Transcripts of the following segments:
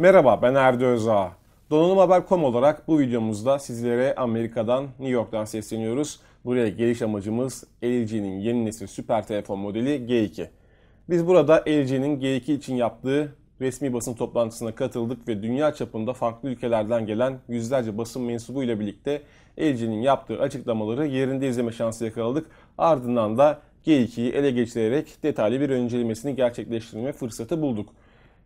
Merhaba ben Erdi Özağ. Donanımhaber.com olarak bu videomuzda sizlere Amerika'dan, New York'tan sesleniyoruz. Buraya geliş amacımız LG'nin yeni nesil süper telefon modeli G2. Biz burada LG'nin G2 için yaptığı resmi basın toplantısına katıldık ve dünya çapında farklı ülkelerden gelen yüzlerce basın mensubu ile birlikte LG'nin yaptığı açıklamaları yerinde izleme şansı yakaladık. Ardından da G2'yi ele geçirerek detaylı bir incelemesini gerçekleştirme fırsatı bulduk.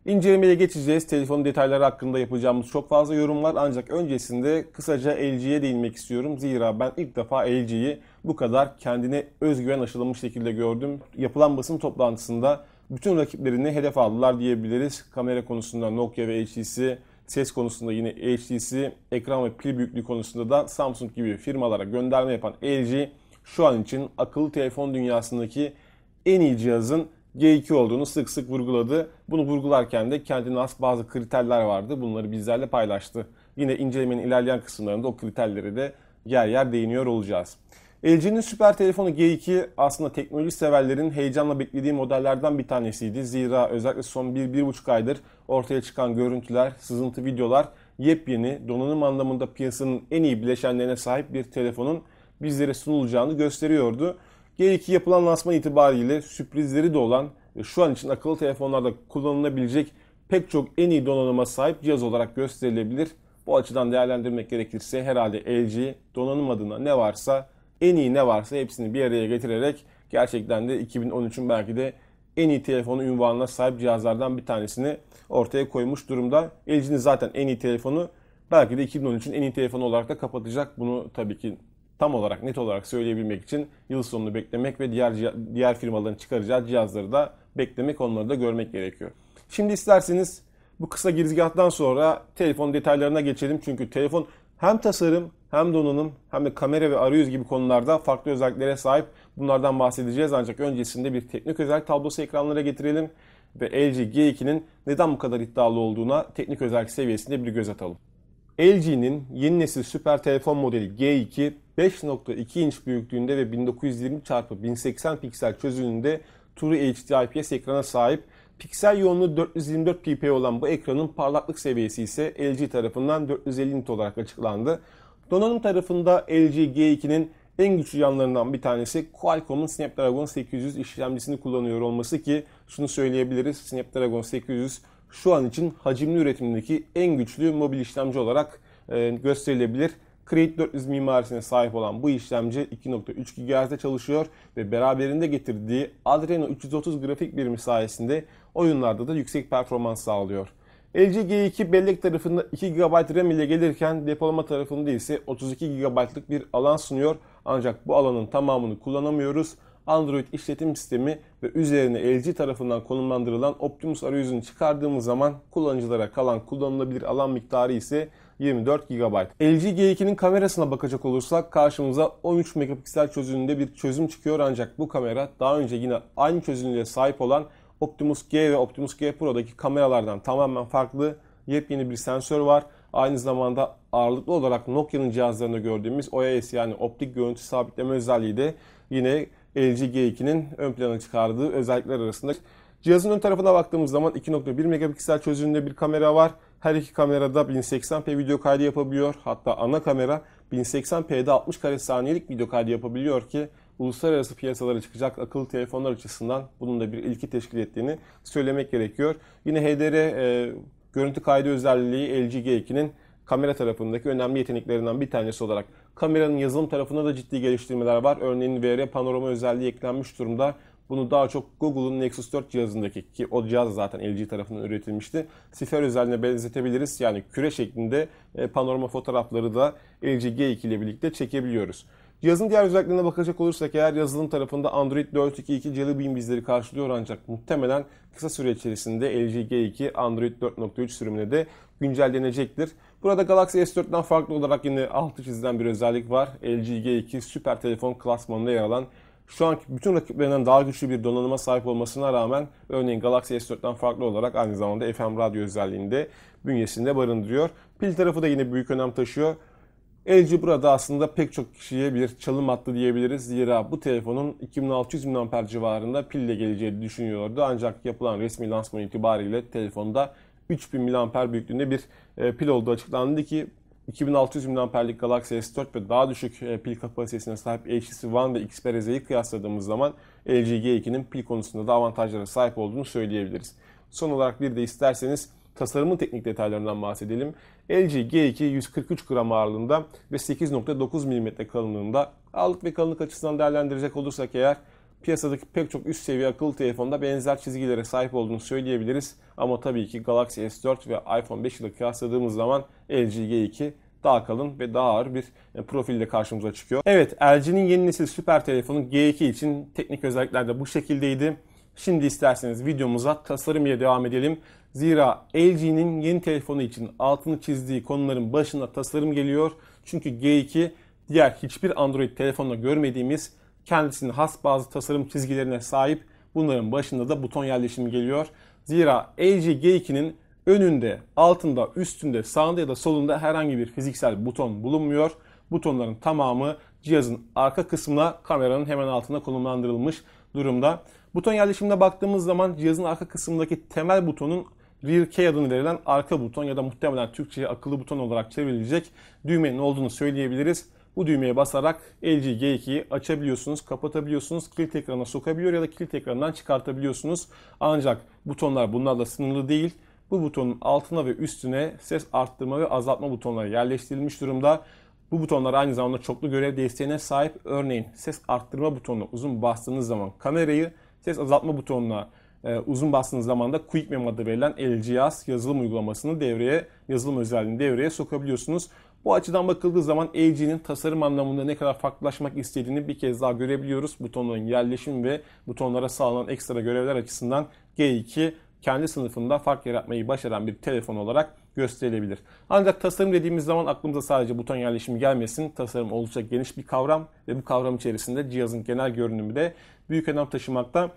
İncelemeye geçeceğiz. Telefonun detayları hakkında yapacağımız çok fazla yorum var. Ancak öncesinde kısaca LG'ye değinmek istiyorum. Zira ben ilk defa LG'yi bu kadar kendine özgüven aşılamış şekilde gördüm. Yapılan basın toplantısında bütün rakiplerini hedef aldılar diyebiliriz. Kamera konusunda Nokia ve HTC, ses konusunda yine HTC, ekran ve pil büyüklüğü konusunda da Samsung gibi firmalara gönderme yapan LG şu an için akıllı telefon dünyasındaki en iyi cihazın G2 olduğunu sık sık vurguladı. Bunu vurgularken de kendine has bazı kriterler vardı. Bunları bizlerle paylaştı. Yine incelemenin ilerleyen kısımlarında o kriterleri de yer yer değiniyor olacağız. LG'nin süper telefonu G2 aslında teknoloji severlerin heyecanla beklediği modellerden bir tanesiydi. Zira özellikle son 1-1,5 aydır ortaya çıkan görüntüler, sızıntı videolar yepyeni, donanım anlamında piyasanın en iyi bileşenlerine sahip bir telefonun bizlere sunulacağını gösteriyordu. G2 yapılan lansman itibariyle sürprizleri de olan ve şu an için akıllı telefonlarda kullanılabilecek pek çok en iyi donanıma sahip cihaz olarak gösterilebilir. Bu açıdan değerlendirmek gerekirse herhalde LG donanım adına ne varsa en iyi ne varsa hepsini bir araya getirerek gerçekten de 2013'ün belki de en iyi telefonu ünvanına sahip cihazlardan bir tanesini ortaya koymuş durumda. LG'nin zaten en iyi telefonu belki de 2013'ün en iyi telefonu olarak da kapatacak. Bunu tabii ki tam olarak net olarak söyleyebilmek için yıl sonunu beklemek ve diğer diğer firmaların çıkaracağı cihazları da beklemek, onları da görmek gerekiyor. Şimdi isterseniz bu kısa girizgahtan sonra telefon detaylarına geçelim. Çünkü telefon hem tasarım hem donanım hem de kamera ve arayüz gibi konularda farklı özelliklere sahip. Bunlardan bahsedeceğiz ancak öncesinde bir teknik özellik tablosu ekranlara getirelim ve LG G2'nin neden bu kadar iddialı olduğuna teknik özellik seviyesinde bir göz atalım. LG'nin yeni nesil süper telefon modeli G2 5.2 inç büyüklüğünde ve 1920 x 1080 piksel çözünürlüğünde True HD IPS ekrana sahip. Piksel yoğunluğu 424 ppi olan bu ekranın parlaklık seviyesi ise LG tarafından 450 nit olarak açıklandı. Donanım tarafında LG G2'nin en güçlü yanlarından bir tanesi Qualcomm'un Snapdragon 800 işlemcisini kullanıyor olması ki şunu söyleyebiliriz. Snapdragon 800 şu an için hacimli üretimdeki en güçlü mobil işlemci olarak e, gösterilebilir. Create 400 mimarisine sahip olan bu işlemci 2.3 GHz'de çalışıyor ve beraberinde getirdiği Adreno 330 grafik birimi sayesinde oyunlarda da yüksek performans sağlıyor. LG G2 bellek tarafında 2 GB RAM ile gelirken depolama tarafında ise 32 GB'lık bir alan sunuyor. Ancak bu alanın tamamını kullanamıyoruz. Android işletim sistemi ve üzerine LG tarafından konumlandırılan Optimus arayüzünü çıkardığımız zaman kullanıcılara kalan kullanılabilir alan miktarı ise 24 GB. LG G2'nin kamerasına bakacak olursak karşımıza 13 megapiksel çözünürlüğünde bir çözüm çıkıyor ancak bu kamera daha önce yine aynı çözünürlüğe sahip olan Optimus G ve Optimus G Pro'daki kameralardan tamamen farklı yepyeni bir sensör var. Aynı zamanda ağırlıklı olarak Nokia'nın cihazlarında gördüğümüz OIS yani optik görüntü sabitleme özelliği de yine LG G2'nin ön plana çıkardığı özellikler arasında. Cihazın ön tarafına baktığımız zaman 2.1 megapiksel çözünürlüğünde bir kamera var. Her iki kamerada 1080p video kaydı yapabiliyor. Hatta ana kamera 1080p'de 60 kare saniyelik video kaydı yapabiliyor ki uluslararası piyasalara çıkacak akıllı telefonlar açısından bunun da bir ilki teşkil ettiğini söylemek gerekiyor. Yine HDR e, görüntü kaydı özelliği LG G2'nin kamera tarafındaki önemli yeteneklerinden bir tanesi olarak kameranın yazılım tarafında da ciddi geliştirmeler var. Örneğin VR panorama özelliği eklenmiş durumda. Bunu daha çok Google'un Nexus 4 cihazındaki ki o cihaz zaten LG tarafından üretilmişti. Sifer özelliğine benzetebiliriz. Yani küre şeklinde e, panorama fotoğrafları da LG G2 ile birlikte çekebiliyoruz. Cihazın diğer özelliklerine bakacak olursak eğer yazılım tarafında Android 4.2.2 Jelly Bean bizleri karşılıyor ancak muhtemelen kısa süre içerisinde LG G2 Android 4.3 sürümüne de güncellenecektir. Burada Galaxy S4'ten farklı olarak yine altı çizilen bir özellik var. LG G2 süper telefon klasmanında yer alan şu anki bütün rakiplerinden daha güçlü bir donanıma sahip olmasına rağmen örneğin Galaxy S4'ten farklı olarak aynı zamanda FM radyo özelliğinde bünyesinde barındırıyor. Pil tarafı da yine büyük önem taşıyor. LG burada aslında pek çok kişiye bir çalım attı diyebiliriz. Zira bu telefonun 2600 mAh civarında pille geleceğini düşünüyordu. Ancak yapılan resmi lansman itibariyle telefonda 3000 mAh büyüklüğünde bir e, pil olduğu açıklandı ki 2600 mAh'lik Galaxy S4 ve daha düşük e, pil kapasitesine sahip HTC One ve Xperia Z'yi kıyasladığımız zaman LG G2'nin pil konusunda da avantajlara sahip olduğunu söyleyebiliriz. Son olarak bir de isterseniz tasarımın teknik detaylarından bahsedelim. LG G2 143 gram ağırlığında ve 8.9 mm kalınlığında. Ağırlık ve kalınlık açısından değerlendirecek olursak eğer piyasadaki pek çok üst seviye akıllı telefonda benzer çizgilere sahip olduğunu söyleyebiliriz. Ama tabii ki Galaxy S4 ve iPhone 5 ile kıyasladığımız zaman LG G2 daha kalın ve daha ağır bir e, profille karşımıza çıkıyor. Evet LG'nin yeni nesil süper telefonu G2 için teknik özellikler de bu şekildeydi. Şimdi isterseniz videomuza tasarım ile devam edelim. Zira LG'nin yeni telefonu için altını çizdiği konuların başında tasarım geliyor. Çünkü G2 diğer hiçbir Android telefonda görmediğimiz kendisinin has bazı tasarım çizgilerine sahip. Bunların başında da buton yerleşimi geliyor. Zira LG G2'nin önünde, altında, üstünde, sağında ya da solunda herhangi bir fiziksel buton bulunmuyor. Butonların tamamı cihazın arka kısmına kameranın hemen altında konumlandırılmış durumda. Buton yerleşimine baktığımız zaman cihazın arka kısmındaki temel butonun Rear Key adını verilen arka buton ya da muhtemelen Türkçe'ye akıllı buton olarak çevrilecek düğmenin olduğunu söyleyebiliriz. Bu düğmeye basarak LG G2'yi açabiliyorsunuz, kapatabiliyorsunuz, kilit ekrana sokabiliyor ya da kilit ekrandan çıkartabiliyorsunuz. Ancak butonlar bunlarla sınırlı değil. Bu butonun altına ve üstüne ses arttırma ve azaltma butonları yerleştirilmiş durumda. Bu butonlar aynı zamanda çoklu görev desteğine sahip. Örneğin ses arttırma butonuna uzun bastığınız zaman kamerayı, ses azaltma butonuna e, uzun bastığınız zaman da Quick Memo adı verilen LGS yazılım uygulamasını devreye, yazılım özelliğini devreye sokabiliyorsunuz. Bu açıdan bakıldığı zaman LG'nin tasarım anlamında ne kadar farklılaşmak istediğini bir kez daha görebiliyoruz. Butonların yerleşim ve butonlara sağlanan ekstra görevler açısından G2 kendi sınıfında fark yaratmayı başaran bir telefon olarak gösterilebilir. Ancak tasarım dediğimiz zaman aklımıza sadece buton yerleşimi gelmesin. Tasarım oldukça geniş bir kavram ve bu kavram içerisinde cihazın genel görünümü de büyük önem taşımakta.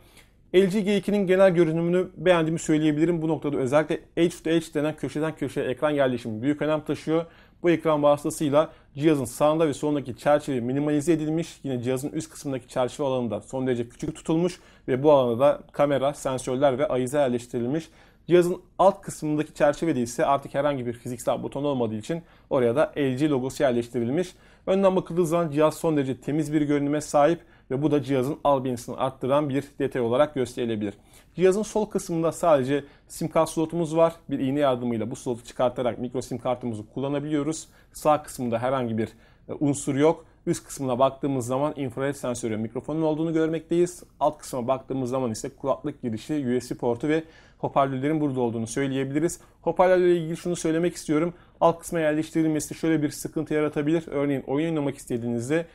LG G2'nin genel görünümünü beğendiğimi söyleyebilirim. Bu noktada özellikle Edge to Edge denen köşeden köşeye ekran yerleşimi büyük önem taşıyor. Bu ekran vasıtasıyla cihazın sağında ve solundaki çerçeve minimalize edilmiş. Yine cihazın üst kısmındaki çerçeve alanında son derece küçük tutulmuş ve bu alanda da kamera, sensörler ve ayize yerleştirilmiş. Cihazın alt kısmındaki çerçevede ise artık herhangi bir fiziksel buton olmadığı için oraya da LG logosu yerleştirilmiş. Önden bakıldığı zaman cihaz son derece temiz bir görünüme sahip ve bu da cihazın albenisini arttıran bir detay olarak gösterilebilir. Cihazın sol kısmında sadece sim kart slotumuz var. Bir iğne yardımıyla bu slotu çıkartarak mikro sim kartımızı kullanabiliyoruz. Sağ kısmında herhangi bir e, unsur yok. Üst kısmına baktığımız zaman infrared sensörü mikrofonun olduğunu görmekteyiz. Alt kısma baktığımız zaman ise kulaklık girişi, USB portu ve hoparlörlerin burada olduğunu söyleyebiliriz. Hoparlörle ilgili şunu söylemek istiyorum. Alt kısma yerleştirilmesi şöyle bir sıkıntı yaratabilir. Örneğin oyun oynamak istediğinizde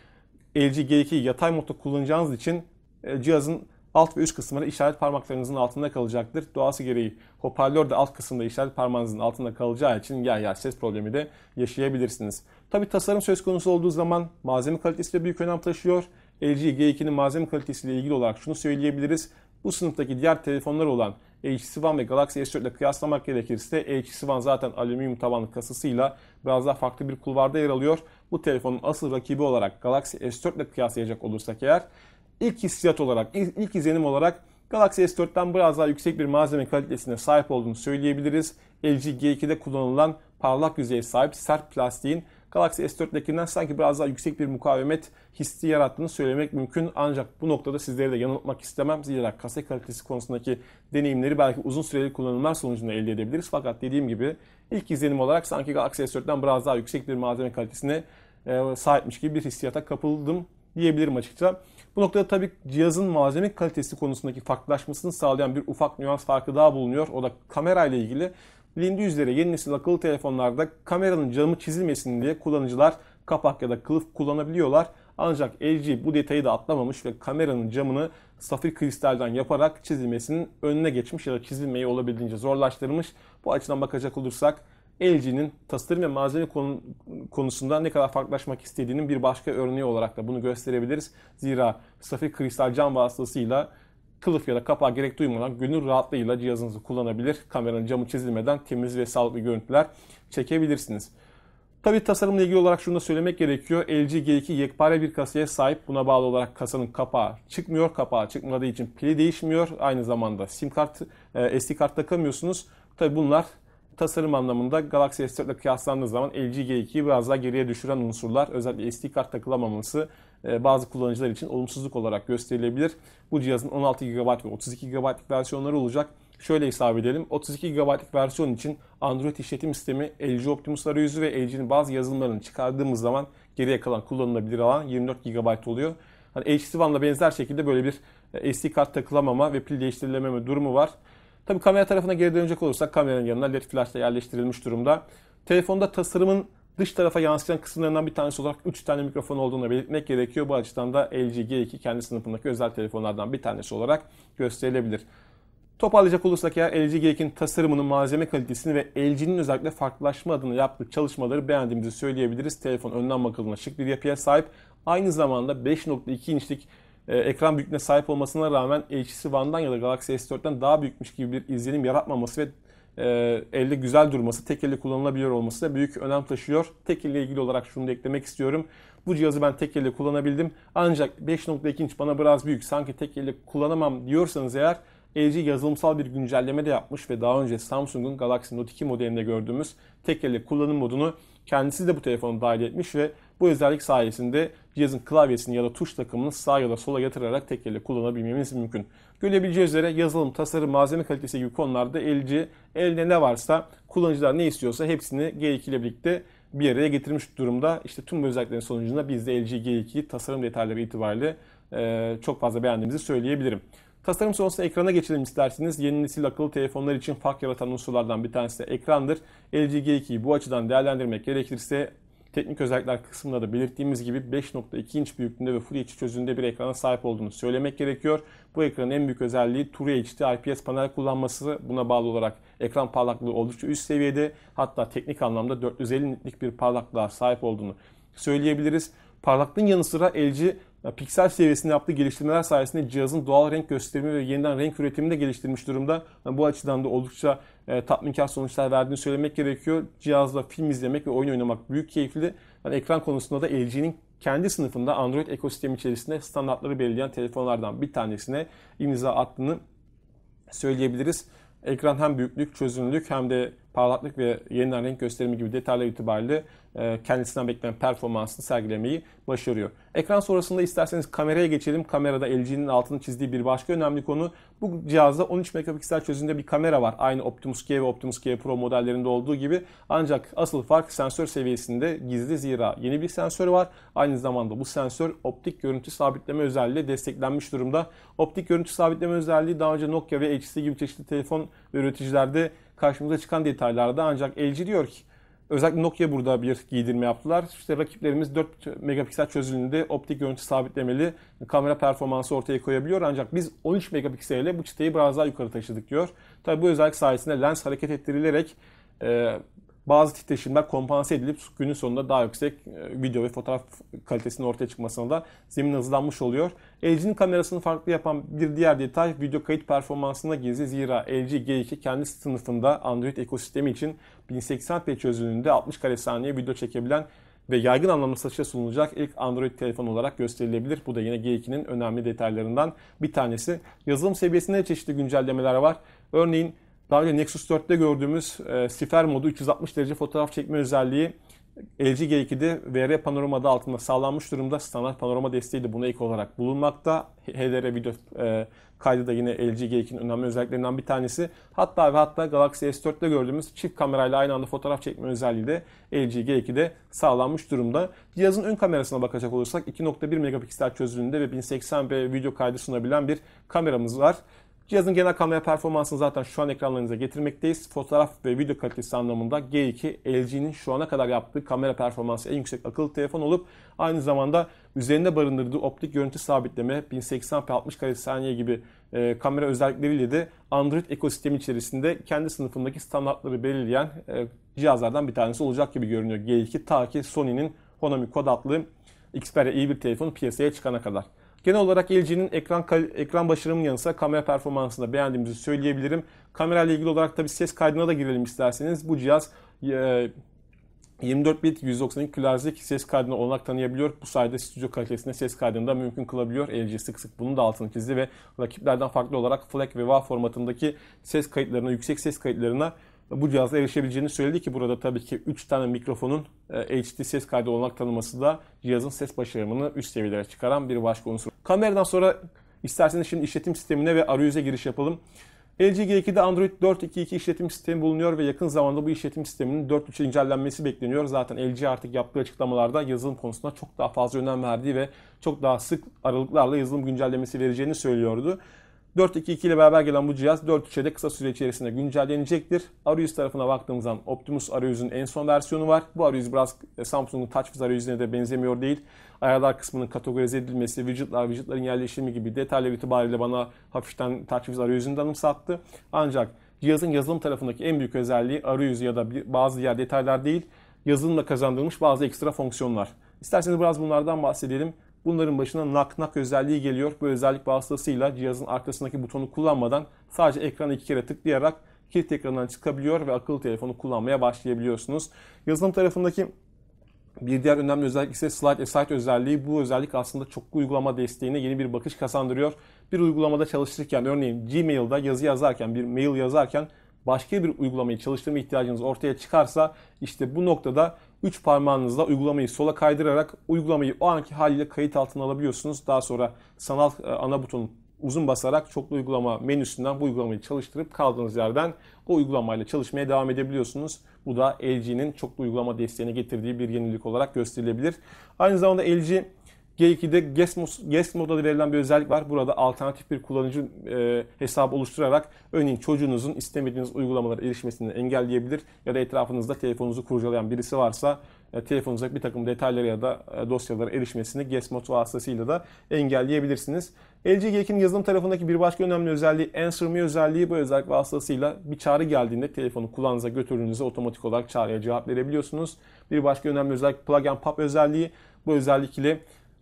LG G2 yatay modda kullanacağınız için e, cihazın alt ve üst kısımları işaret parmaklarınızın altında kalacaktır. Doğası gereği hoparlör de alt kısımda işaret parmağınızın altında kalacağı için yer yer ses problemi de yaşayabilirsiniz. Tabi tasarım söz konusu olduğu zaman malzeme kalitesi de büyük önem taşıyor. LG G2'nin malzeme kalitesiyle ilgili olarak şunu söyleyebiliriz. Bu sınıftaki diğer telefonlar olan HTC One ve Galaxy S4 ile kıyaslamak gerekirse HTC One zaten alüminyum tabanlı kasasıyla biraz daha farklı bir kulvarda yer alıyor. Bu telefonun asıl rakibi olarak Galaxy S4 ile kıyaslayacak olursak eğer ilk hissiyat olarak, ilk, ilk izlenim olarak Galaxy S4'ten biraz daha yüksek bir malzeme kalitesine sahip olduğunu söyleyebiliriz. LG G2'de kullanılan parlak yüzeye sahip sert plastiğin Galaxy S4'tekinden sanki biraz daha yüksek bir mukavemet hissi yarattığını söylemek mümkün. Ancak bu noktada sizleri de yanıltmak istemem. Zira kasa kalitesi konusundaki deneyimleri belki uzun süreli kullanımlar sonucunda elde edebiliriz. Fakat dediğim gibi ilk izlenim olarak sanki Galaxy S4'ten biraz daha yüksek bir malzeme kalitesine e, sahipmiş gibi bir hissiyata kapıldım diyebilirim açıkça. Bu noktada tabii cihazın malzeme kalitesi konusundaki farklılaşmasını sağlayan bir ufak nüans farkı daha bulunuyor. O da kamera ile ilgili. Bilindiği üzere yeni nesil akıllı telefonlarda kameranın camı çizilmesin diye kullanıcılar kapak ya da kılıf kullanabiliyorlar. Ancak LG bu detayı da atlamamış ve kameranın camını safir kristalden yaparak çizilmesinin önüne geçmiş ya da çizilmeyi olabildiğince zorlaştırmış. Bu açıdan bakacak olursak LG'nin tasarım ve malzeme konusunda ne kadar farklılaşmak istediğinin bir başka örneği olarak da bunu gösterebiliriz. Zira safir kristal cam vasıtasıyla kılıf ya da kapağı gerek duymadan gönül rahatlığıyla cihazınızı kullanabilir. Kameranın camı çizilmeden temiz ve sağlıklı görüntüler çekebilirsiniz. Tabi tasarımla ilgili olarak şunu da söylemek gerekiyor. LG G2 yekpare bir kasaya sahip. Buna bağlı olarak kasanın kapağı çıkmıyor. Kapağı çıkmadığı için pili değişmiyor. Aynı zamanda sim kart, e, SD kart takamıyorsunuz. Tabi bunlar tasarım anlamında Galaxy S4 ile kıyaslandığı zaman LG G2'yi biraz daha geriye düşüren unsurlar özellikle SD kart takılamaması bazı kullanıcılar için olumsuzluk olarak gösterilebilir. Bu cihazın 16 GB ve 32 GB'lık versiyonları olacak. Şöyle hesap edelim. 32 GB'lık versiyon için Android işletim sistemi LG Optimus arayüzü ve LG'nin bazı yazılımlarını çıkardığımız zaman geriye kalan kullanılabilir alan 24 GB oluyor. Hani HTC One'la benzer şekilde böyle bir e, SD kart takılamama ve pil değiştirilememe durumu var. Tabii kamera tarafına geri dönecek olursak kameranın yanına LED flash da yerleştirilmiş durumda. Telefonda tasarımın dış tarafa yansıyan kısımlarından bir tanesi olarak 3 tane mikrofon olduğunu belirtmek gerekiyor. Bu açıdan da LG G2 kendi sınıfındaki özel telefonlardan bir tanesi olarak gösterilebilir. Toparlayacak olursak eğer LG G2'nin tasarımının malzeme kalitesini ve LG'nin özellikle farklılaşma adına yaptığı çalışmaları beğendiğimizi söyleyebiliriz. Telefon önden bakıldığında şık bir yapıya sahip. Aynı zamanda 5.2 inçlik e, ekran büyüklüğüne sahip olmasına rağmen HTC One'dan ya da Galaxy S4'ten daha büyükmüş gibi bir izlenim yaratmaması ve e, elde güzel durması, tek elle kullanılabiliyor olması da büyük önem taşıyor. Tek elle ilgili olarak şunu da eklemek istiyorum. Bu cihazı ben tek elle kullanabildim. Ancak 5.2 inç bana biraz büyük, sanki tek elle kullanamam diyorsanız eğer LG yazılımsal bir güncelleme de yapmış ve daha önce Samsung'un Galaxy Note 2 modelinde gördüğümüz tek elle kullanım modunu kendisi de bu telefonu dahil etmiş ve bu özellik sayesinde cihazın klavyesini ya da tuş takımını sağ ya da sola yatırarak tek elle kullanabilmemiz mümkün. Görebileceğiniz üzere yazılım, tasarım, malzeme kalitesi gibi konularda LG elde ne varsa kullanıcılar ne istiyorsa hepsini G2 ile birlikte bir araya getirmiş durumda. İşte tüm bu özelliklerin sonucunda biz de LG G2 tasarım detayları itibariyle çok fazla beğendiğimizi söyleyebilirim. Tasarım sonrasında ekrana geçelim isterseniz. Yeni nesil akıllı telefonlar için fark yaratan unsurlardan bir tanesi de ekrandır. LG G2'yi bu açıdan değerlendirmek gerekirse teknik özellikler kısmında da belirttiğimiz gibi 5.2 inç büyüklüğünde ve Full HD çözünürlüğünde bir ekrana sahip olduğunu söylemek gerekiyor. Bu ekranın en büyük özelliği True HD IPS panel kullanması. Buna bağlı olarak ekran parlaklığı oldukça üst seviyede. Hatta teknik anlamda 450 nitlik bir parlaklığa sahip olduğunu söyleyebiliriz. Parlaklığın yanı sıra LG piksel seviyesinde yaptığı geliştirmeler sayesinde cihazın doğal renk gösterimi ve yeniden renk üretimini de geliştirmiş durumda. Bu açıdan da oldukça e, tatminkar sonuçlar verdiğini söylemek gerekiyor. Cihazla film izlemek ve oyun oynamak büyük keyifli. Yani ekran konusunda da LG'nin kendi sınıfında Android ekosistemi içerisinde standartları belirleyen telefonlardan bir tanesine imza attığını söyleyebiliriz. Ekran hem büyüklük, çözünürlük hem de parlaklık ve yeniden renk gösterimi gibi detaylar itibariyle kendisinden beklenen performansını sergilemeyi başarıyor. Ekran sonrasında isterseniz kameraya geçelim. Kamerada LG'nin altını çizdiği bir başka önemli konu. Bu cihazda 13 megapiksel çözünürlüğünde bir kamera var. Aynı Optimus G ve Optimus G Pro modellerinde olduğu gibi. Ancak asıl fark sensör seviyesinde gizli zira yeni bir sensör var. Aynı zamanda bu sensör optik görüntü sabitleme özelliğiyle desteklenmiş durumda. Optik görüntü sabitleme özelliği daha önce Nokia ve HTC gibi çeşitli telefon üreticilerde karşımıza çıkan detaylarda ancak LG diyor ki Özellikle Nokia burada bir giydirme yaptılar. İşte rakiplerimiz 4 megapiksel çözünürlüğünde optik görüntü sabitlemeli kamera performansı ortaya koyabiliyor. Ancak biz 13 megapiksel ile bu çıtayı biraz daha yukarı taşıdık diyor. Tabi bu özellik sayesinde lens hareket ettirilerek e, bazı titreşimler kompanse edilip günün sonunda daha yüksek e, video ve fotoğraf kalitesinin ortaya çıkmasına da zemin hızlanmış oluyor. LG'nin kamerasını farklı yapan bir diğer detay video kayıt performansında gizli. Zira LG G2 kendi sınıfında Android ekosistemi için 1080p çözünürlüğünde 60 kare saniye video çekebilen ve yaygın anlamda satışa sunulacak ilk Android telefon olarak gösterilebilir. Bu da yine G2'nin önemli detaylarından bir tanesi. Yazılım seviyesinde çeşitli güncellemeler var. Örneğin daha önce Nexus 4'te gördüğümüz e, sifer modu 360 derece fotoğraf çekme özelliği LG G2'de VR panorama adı altında sağlanmış durumda. Standart panorama desteği de buna ek olarak bulunmakta. HDR video e, kaydı da yine LG G2'nin önemli özelliklerinden bir tanesi. Hatta ve hatta Galaxy S4'te gördüğümüz çift kamerayla aynı anda fotoğraf çekme özelliği de LG G2'de sağlanmış durumda. Cihazın ön kamerasına bakacak olursak 2.1 megapiksel çözünürlüğünde ve 1080p video kaydı sunabilen bir kameramız var. Cihazın genel kamera performansını zaten şu an ekranlarınıza getirmekteyiz. Fotoğraf ve video kalitesi anlamında G2 LG'nin şu ana kadar yaptığı kamera performansı en yüksek akıllı telefon olup aynı zamanda üzerinde barındırdığı optik görüntü sabitleme 1080p 60 kare saniye gibi e, kamera özellikleriyle de Android ekosistemi içerisinde kendi sınıfındaki standartları belirleyen e, cihazlardan bir tanesi olacak gibi görünüyor G2 ta ki Sony'nin Honami kod adlı Xperia iyi bir telefon piyasaya çıkana kadar. Genel olarak LG'nin ekran ekran başarımının yanı sıra kamera performansını da beğendiğimizi söyleyebilirim. Kamera ile ilgili olarak tabi ses kaydına da girelim isterseniz. Bu cihaz 24 e, bit 192 kHz'lik ses kaydına olanak tanıyabiliyor. Bu sayede stüdyo kalitesinde ses kaydını da mümkün kılabiliyor. LG sık sık bunun da altını çizdi ve rakiplerden farklı olarak FLAC ve WAV formatındaki ses kayıtlarına, yüksek ses kayıtlarına bu cihaza erişebileceğini söyledi ki burada tabii ki 3 tane mikrofonun e, HD ses kaydı olarak tanıması da cihazın ses başarımını üst seviyelere çıkaran bir başka unsur. Kameradan sonra isterseniz şimdi işletim sistemine ve arayüze giriş yapalım. LG G2'de Android 4.2.2 işletim sistemi bulunuyor ve yakın zamanda bu işletim sisteminin 4.3'e incelenmesi bekleniyor. Zaten LG artık yaptığı açıklamalarda yazılım konusunda çok daha fazla önem verdiği ve çok daha sık aralıklarla yazılım güncellemesi vereceğini söylüyordu. 4.2.2 ile beraber gelen bu cihaz 4.3'e de kısa süre içerisinde güncellenecektir. Arayüz tarafına baktığımız zaman Optimus arayüzün en son versiyonu var. Bu arayüz biraz e, Samsung'un TouchWiz arayüzüne de benzemiyor değil. Ayarlar kısmının kategorize edilmesi, widgetlar, widgetların yerleşimi gibi detaylar itibariyle bana hafiften TouchWiz arayüzünü anımsattı. Ancak cihazın yazılım tarafındaki en büyük özelliği arayüz ya da bazı diğer detaylar değil, yazılımla kazandırılmış bazı ekstra fonksiyonlar. İsterseniz biraz bunlardan bahsedelim. Bunların başına knock knock özelliği geliyor. Bu özellik vasıtasıyla cihazın arkasındaki butonu kullanmadan sadece ekrana iki kere tıklayarak kilit ekranından çıkabiliyor ve akıllı telefonu kullanmaya başlayabiliyorsunuz. Yazılım tarafındaki bir diğer önemli özellik ise Slide Aside özelliği. Bu özellik aslında çoklu uygulama desteğine yeni bir bakış kazandırıyor. Bir uygulamada çalışırken örneğin Gmail'da yazı yazarken, bir mail yazarken başka bir uygulamayı çalıştırma ihtiyacınız ortaya çıkarsa işte bu noktada 3 parmağınızla uygulamayı sola kaydırarak uygulamayı o anki haliyle kayıt altına alabiliyorsunuz. Daha sonra sanal e, ana butonu uzun basarak çoklu uygulama menüsünden bu uygulamayı çalıştırıp kaldığınız yerden o uygulamayla çalışmaya devam edebiliyorsunuz. Bu da LG'nin çoklu uygulama desteğine getirdiği bir yenilik olarak gösterilebilir. Aynı zamanda LG G2'de guest, mod, guest mod adı verilen bir özellik var. Burada alternatif bir kullanıcı e, hesabı oluşturarak örneğin çocuğunuzun istemediğiniz uygulamalara erişmesini engelleyebilir ya da etrafınızda telefonunuzu kurcalayan birisi varsa e, telefonunuzdaki bir takım detaylara ya da e, dosyalara erişmesini guest mod vasıtasıyla da engelleyebilirsiniz. LG G2'nin yazılım tarafındaki bir başka önemli özelliği Answer Me özelliği. Bu özellik vasıtasıyla bir çağrı geldiğinde telefonu kulağınıza götürdüğünüzde otomatik olarak çağrıya cevap verebiliyorsunuz. Bir başka önemli özellik Plug and Pop özelliği. Bu özellik ile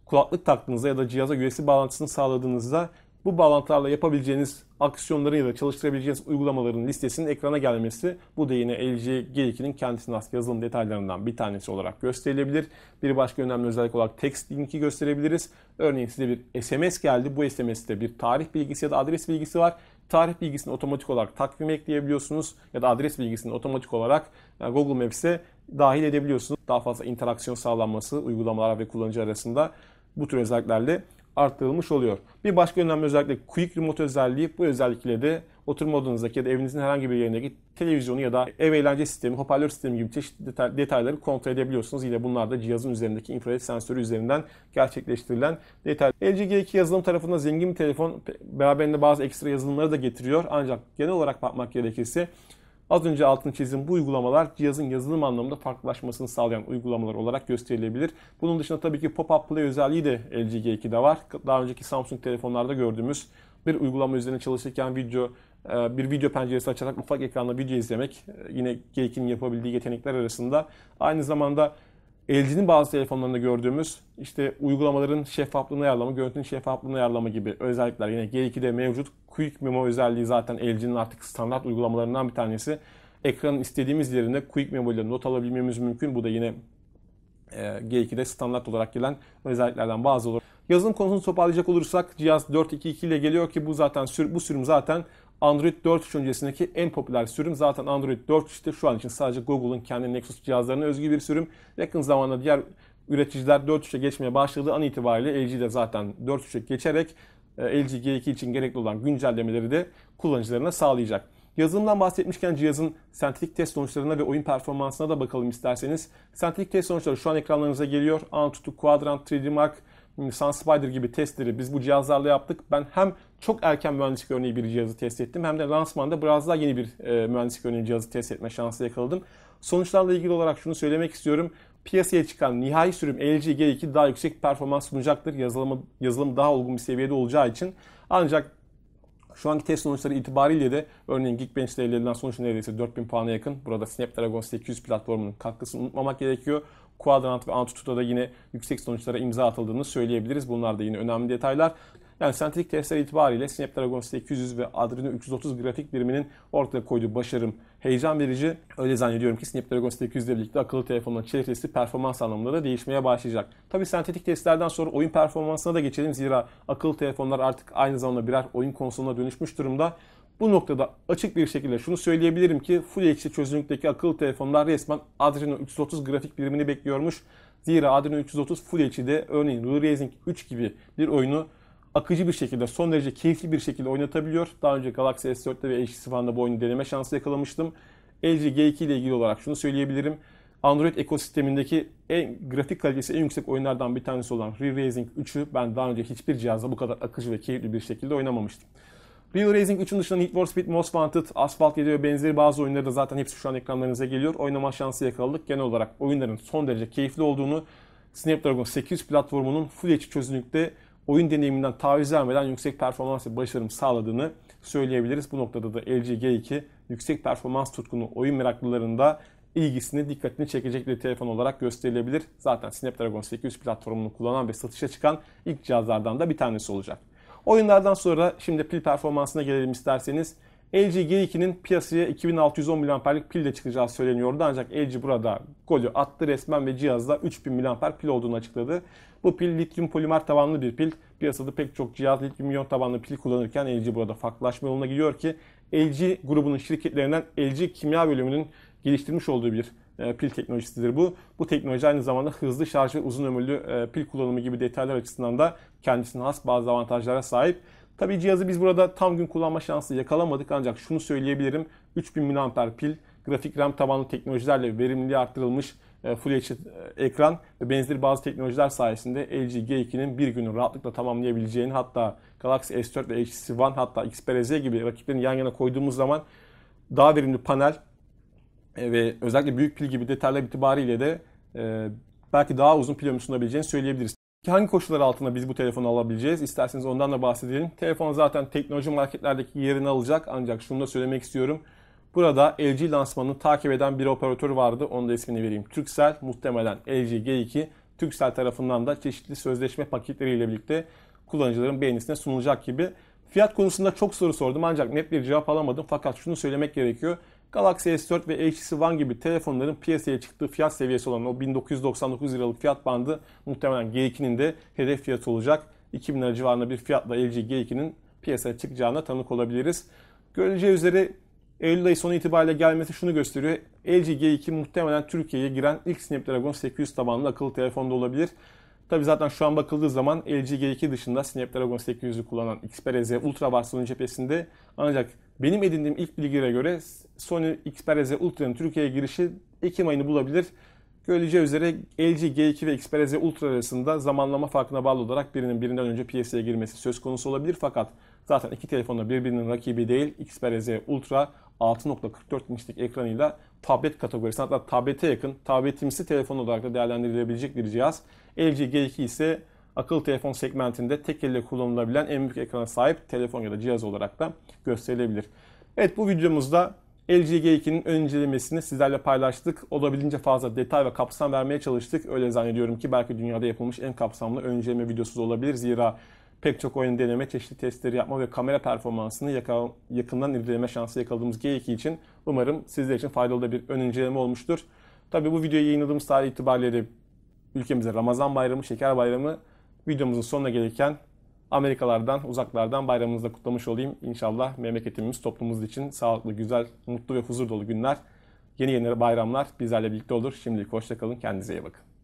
kulaklık taktığınızda ya da cihaza USB bağlantısını sağladığınızda bu bağlantılarla yapabileceğiniz aksiyonların ya da çalıştırabileceğiniz uygulamaların listesinin ekrana gelmesi bu da yine LG G2'nin kendisine has yazılım detaylarından bir tanesi olarak gösterilebilir. Bir başka önemli özellik olarak text linki gösterebiliriz. Örneğin size bir SMS geldi. Bu SMS'te bir tarih bilgisi ya da adres bilgisi var. Tarih bilgisini otomatik olarak takvime ekleyebiliyorsunuz ya da adres bilgisini otomatik olarak Google Maps'e dahil edebiliyorsunuz. Daha fazla interaksiyon sağlanması uygulamalar ve kullanıcı arasında bu tür özelliklerle arttırılmış oluyor. Bir başka önemli özellik Quick Remote özelliği. Bu özellikle de oturma odanızdaki ya da evinizin herhangi bir yerindeki televizyonu ya da ev eğlence sistemi, hoparlör sistemi gibi çeşitli detayları kontrol edebiliyorsunuz. Yine bunlar da cihazın üzerindeki infrared sensörü üzerinden gerçekleştirilen detay. LG G2 yazılım tarafında zengin bir telefon beraberinde bazı ekstra yazılımları da getiriyor. Ancak genel olarak bakmak gerekirse Az önce altını çizdiğim bu uygulamalar cihazın yazılım anlamında farklılaşmasını sağlayan uygulamalar olarak gösterilebilir. Bunun dışında tabii ki Pop-up Play özelliği de LG G2'de var. Daha önceki Samsung telefonlarda gördüğümüz bir uygulama üzerine çalışırken video e, bir video penceresi açarak ufak ekranda video izlemek e, yine G2'nin yapabildiği yetenekler arasında. Aynı zamanda LG'nin bazı telefonlarında gördüğümüz işte uygulamaların şeffaflığını ayarlama, görüntünün şeffaflığını ayarlama gibi özellikler yine G2'de mevcut. Quick Memo özelliği zaten LG'nin artık standart uygulamalarından bir tanesi. Ekranın istediğimiz yerinde Quick Memo ile not alabilmemiz mümkün. Bu da yine e, G2'de standart olarak gelen özelliklerden bazı olur. Yazılım konusunu toparlayacak olursak cihaz 4.2.2 ile geliyor ki bu zaten bu sürüm zaten Android 4 öncesindeki en popüler sürüm zaten Android 4 işte şu an için sadece Google'ın kendi Nexus cihazlarına özgü bir sürüm. Yakın zamanda diğer üreticiler 4.3'e geçmeye başladığı an itibariyle LG de zaten 4.3'e geçerek e, LG G2 için gerekli olan güncellemeleri de kullanıcılarına sağlayacak. Yazılımdan bahsetmişken cihazın sentetik test sonuçlarına ve oyun performansına da bakalım isterseniz. Sentetik test sonuçları şu an ekranlarınıza geliyor. Antutu, Quadrant, 3D Mark, SunSpider gibi testleri biz bu cihazlarla yaptık. Ben hem çok erken mühendislik örneği bir cihazı test ettim hem de lansmanda biraz daha yeni bir e, mühendislik örneği cihazı test etme şansı yakaladım. Sonuçlarla ilgili olarak şunu söylemek istiyorum. Piyasaya çıkan nihai sürüm LG G2 daha yüksek performans sunacaktır. Yazılımı, yazılım daha olgun bir seviyede olacağı için. Ancak şu anki test sonuçları itibariyle de örneğin Geekbench'te elde edilen sonuç neredeyse 4000 puana yakın. Burada Snapdragon 800 platformunun katkısını unutmamak gerekiyor. Quadrant ve Antutu'da da yine yüksek sonuçlara imza atıldığını söyleyebiliriz. Bunlar da yine önemli detaylar. Yani sentetik testler itibariyle Snapdragon 800 ve Adreno 330 grafik biriminin ortaya koyduğu başarım heyecan verici. Öyle zannediyorum ki Snapdragon 800 ile birlikte akıllı telefonların çevresi performans anlamında da değişmeye başlayacak. Tabi sentetik testlerden sonra oyun performansına da geçelim. Zira akıllı telefonlar artık aynı zamanda birer oyun konsoluna dönüşmüş durumda. Bu noktada açık bir şekilde şunu söyleyebilirim ki Full HD çözünürlükteki akıllı telefonlar resmen Adreno 330 grafik birimini bekliyormuş. Zira Adreno 330 Full HD'de örneğin Ru Racing 3 gibi bir oyunu akıcı bir şekilde, son derece keyifli bir şekilde oynatabiliyor. Daha önce Galaxy S4'te ve HTC One'da bu oyunu deneme şansı yakalamıştım. LG G2 ile ilgili olarak şunu söyleyebilirim. Android ekosistemindeki en grafik kalitesi en yüksek oyunlardan bir tanesi olan Real Racing 3'ü ben daha önce hiçbir cihazda bu kadar akıcı ve keyifli bir şekilde oynamamıştım. Real Racing 3'ün dışında Need for Speed Most Wanted, Asphalt 7 ve benzeri bazı oyunları da zaten hepsi şu an ekranlarınıza geliyor. Oynama şansı yakaladık. Genel olarak oyunların son derece keyifli olduğunu, Snapdragon 800 platformunun Full HD çözünürlükte oyun deneyiminden taviz vermeden yüksek performans ve başarım sağladığını söyleyebiliriz. Bu noktada da LG G2 yüksek performans tutkunu oyun meraklılarında ilgisini, dikkatini çekecek bir telefon olarak gösterilebilir. Zaten Snapdragon 800 platformunu kullanan ve satışa çıkan ilk cihazlardan da bir tanesi olacak. Oyunlardan sonra şimdi pil performansına gelelim isterseniz. LG G2'nin piyasaya 2610 mAh'lik pille çıkacağı söyleniyordu ancak LG burada golü attı resmen ve cihazda 3000 mAh pil olduğunu açıkladı. Bu pil lityum polimer tabanlı bir pil. Piyasada pek çok cihaz lityum iyon tabanlı pil kullanırken LG burada farklılaşma yoluna gidiyor ki LG grubunun şirketlerinden LG Kimya bölümünün geliştirmiş olduğu bir pil teknolojisidir bu. Bu teknoloji aynı zamanda hızlı şarj ve uzun ömürlü e, pil kullanımı gibi detaylar açısından da kendisine has bazı avantajlara sahip. Tabi cihazı biz burada tam gün kullanma şansı yakalamadık ancak şunu söyleyebilirim. 3000 mAh pil, grafik RAM tabanlı teknolojilerle verimliliği arttırılmış e, Full HD ekran ve benzeri bazı teknolojiler sayesinde LG G2'nin bir günü rahatlıkla tamamlayabileceğini hatta Galaxy S4 ve HTC One hatta Xperia Z gibi rakiplerini yan yana koyduğumuz zaman daha verimli panel ve özellikle büyük pil gibi detaylar itibariyle de e, belki daha uzun pil ömrü sunabileceğini söyleyebiliriz. Hangi koşullar altında biz bu telefonu alabileceğiz? İsterseniz ondan da bahsedelim. Telefon zaten teknoloji marketlerdeki yerini alacak ancak şunu da söylemek istiyorum. Burada LG lansmanını takip eden bir operatör vardı. Onun da ismini vereyim. Turkcell, muhtemelen LG G2. Turkcell tarafından da çeşitli sözleşme paketleriyle birlikte kullanıcıların beğenisine sunulacak gibi. Fiyat konusunda çok soru sordum ancak net bir cevap alamadım. Fakat şunu söylemek gerekiyor. Galaxy S4 ve HTC One gibi telefonların piyasaya çıktığı fiyat seviyesi olan o 1999 liralık fiyat bandı muhtemelen G2'nin de hedef fiyatı olacak. 2000 lira civarında bir fiyatla LG G2'nin piyasaya çıkacağına tanık olabiliriz. Görüleceği üzere Eylül ayı sonu itibariyle gelmesi şunu gösteriyor. LG G2 muhtemelen Türkiye'ye giren ilk Snapdragon 800 tabanlı akıllı telefonda olabilir. Tabi zaten şu an bakıldığı zaman LG G2 dışında Snapdragon 800'ü kullanan Xperia Z Ultra var Sony cephesinde. Ancak benim edindiğim ilk bilgilere göre Sony Xperia Z Ultra'nın Türkiye'ye girişi Ekim ayını bulabilir. Görüleceği üzere LG G2 ve Xperia Z Ultra arasında zamanlama farkına bağlı olarak birinin birinden önce piyasaya girmesi söz konusu olabilir. Fakat zaten iki telefonda birbirinin rakibi değil. Xperia Z Ultra 6.44 inçlik ekranıyla tablet kategorisine hatta tablete yakın tabletimsi telefon olarak da değerlendirilebilecek bir cihaz. LG G2 ise akıllı telefon segmentinde tek elle kullanılabilen en büyük ekrana sahip telefon ya da cihaz olarak da gösterilebilir. Evet bu videomuzda LG G2'nin ön incelemesini sizlerle paylaştık. Olabildiğince fazla detay ve kapsam vermeye çalıştık. Öyle zannediyorum ki belki dünyada yapılmış en kapsamlı ön inceleme videosu olabilir. Zira pek çok oyun deneme, çeşitli testleri yapma ve kamera performansını yakından inceleme şansı yakaladığımız G2 için umarım sizler için faydalı bir ön inceleme olmuştur. Tabii bu videoyu yayınladığımız tarih itibariyle de ülkemizde Ramazan bayramı, şeker bayramı videomuzun sonuna gelirken Amerikalardan, uzaklardan bayramınızı kutlamış olayım. İnşallah memleketimiz, toplumumuz için sağlıklı, güzel, mutlu ve huzur dolu günler, yeni yeni bayramlar bizlerle birlikte olur. Şimdilik hoşçakalın, kendinize iyi bakın.